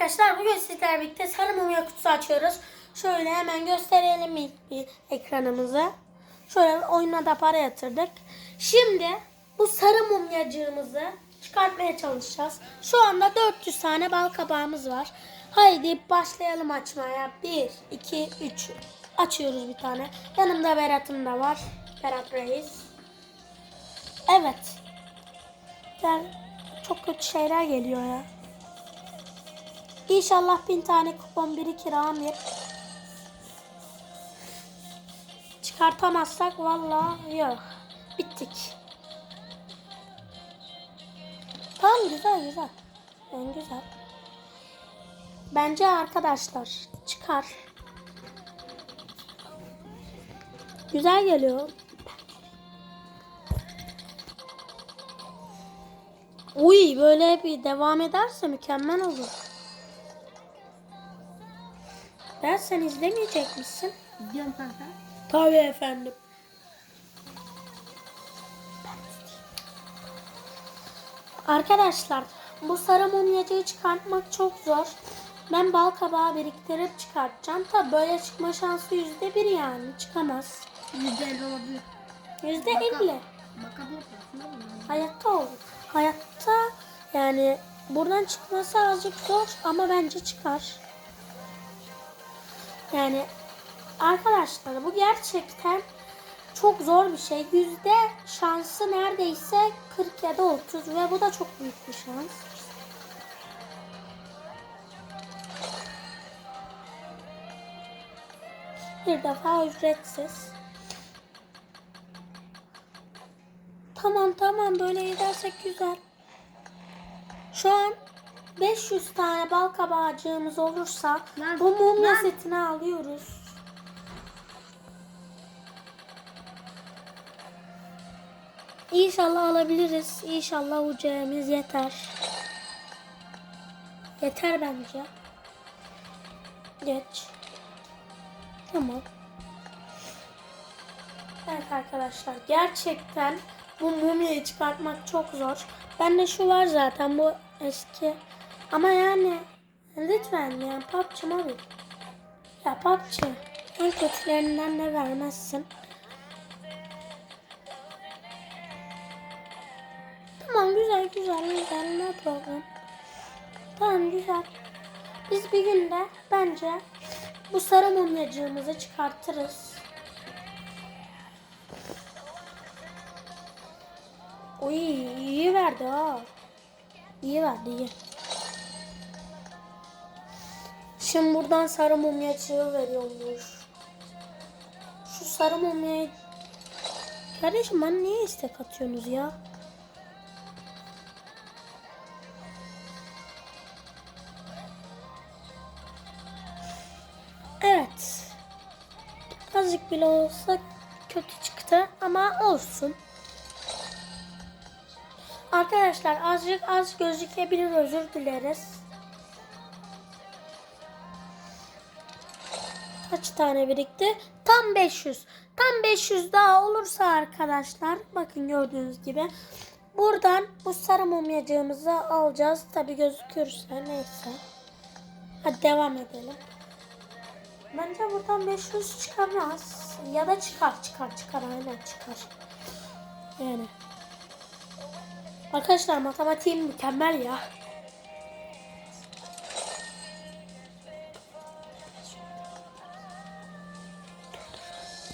arkadaşlar bugün sizlerle birlikte sarı mumya kutusu açıyoruz. Şöyle hemen gösterelim ilk bir ekranımızı. Şöyle oyuna da para yatırdık. Şimdi bu sarı mumyacığımızı çıkartmaya çalışacağız. Şu anda 400 tane bal kabağımız var. Haydi başlayalım açmaya. 1, 2, 3. Açıyoruz bir tane. Yanımda Berat'ım da var. Berat Reis. Evet. Yani çok kötü şeyler geliyor ya. İnşallah bin tane kupon birikir Amir. Çıkartamazsak vallahi yok. Bittik. Tamam güzel güzel. Yani güzel. Bence arkadaşlar çıkar. Güzel geliyor. Uy böyle bir devam ederse mükemmel olur. Ben sen izlemeyecek misin? Gidiyorum kanka. Tabii efendim. Arkadaşlar bu sarı mumyacıyı çıkartmak çok zor. Ben bal kabağı biriktirip çıkartacağım. Tabi böyle çıkma şansı yüzde bir yani çıkamaz. Yüzde elli olabilir. Yüzde elli. Hayatta olur. Hayatta yani buradan çıkması azıcık zor ama bence çıkar. Yani arkadaşlar bu gerçekten çok zor bir şey. Yüzde şansı neredeyse 40 ya da 30 ve bu da çok büyük bir şans. Bir defa ücretsiz. Tamam tamam böyle gidersek güzel. Şu an 500 tane bal kabağcığımız olursa Lan, bu mumya lan. setini alıyoruz. İnşallah alabiliriz. İnşallah ucağımız yeter. Yeter bence. Geç. Tamam. Evet arkadaşlar gerçekten bu mumyayı çıkartmak çok zor. Bende şu var zaten bu eski. Ama yani lütfen yani PUBG Mobile. Ya PUBG en kötülerinden de vermezsin. Tamam güzel güzel güzel no problem. Tamam güzel. Biz bir günde bence bu sarı mumyacığımızı çıkartırız. Oy iyi verdi ha. İyi verdi iyi. Şimdi buradan sarı mumyacığı veriyormuş. Şu sarı mumyayı... Kardeşim bana niye istek atıyorsunuz ya? Evet. Azıcık bile olsa kötü çıktı ama olsun. Arkadaşlar azıcık az gözükebilir özür dileriz. Kaç tane birikti? Tam 500. Tam 500 daha olursa arkadaşlar bakın gördüğünüz gibi buradan bu sarı mumyacığımızı alacağız. Tabi gözükürse neyse. Hadi devam edelim. Bence buradan 500 çıkamaz. Ya da çıkar çıkar çıkar aynen çıkar. Yani. Arkadaşlar matematiğim mükemmel ya.